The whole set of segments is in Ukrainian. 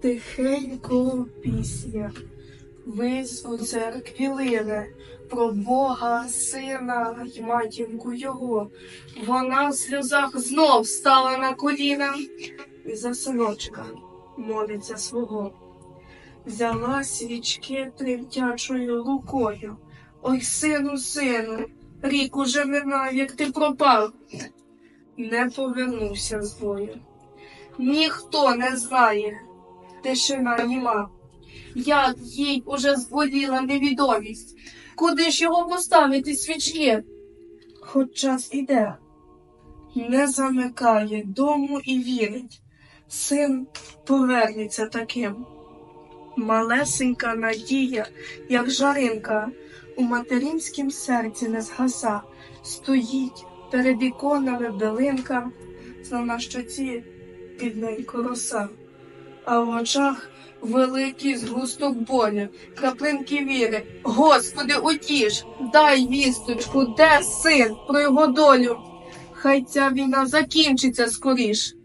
Тихенько пісня, вись у церкві лине, про Бога, сина й матінку його. Вона в сльозах знов стала на коліна і за синочка молиться свого. Взяла свічки тремтячою рукою. Ой, сину, сину, рік уже минав, як ти пропав. Не повернувся з бою. Ніхто не знає, тишина німа. Як їй уже зболіла невідомість, куди ж його поставити свічки? Хоч час іде, не замикає дому і вірить, син повернеться таким. Малесенька надія, як жаринка, у материнськім серці не згаса, стоїть перед іконами билинка, на щоці підненько роса, а в очах великий згусток болю, краплинки віри. Господи, утіш, дай вісточку, де син про його долю. Хай ця війна закінчиться скоріш.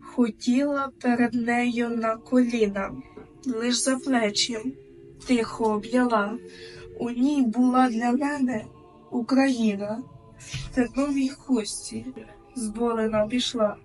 Хотіла перед нею на коліна, лиш за плечі тихо об'яла. У ній була для мене Україна, в терновій хусті зболена пішла.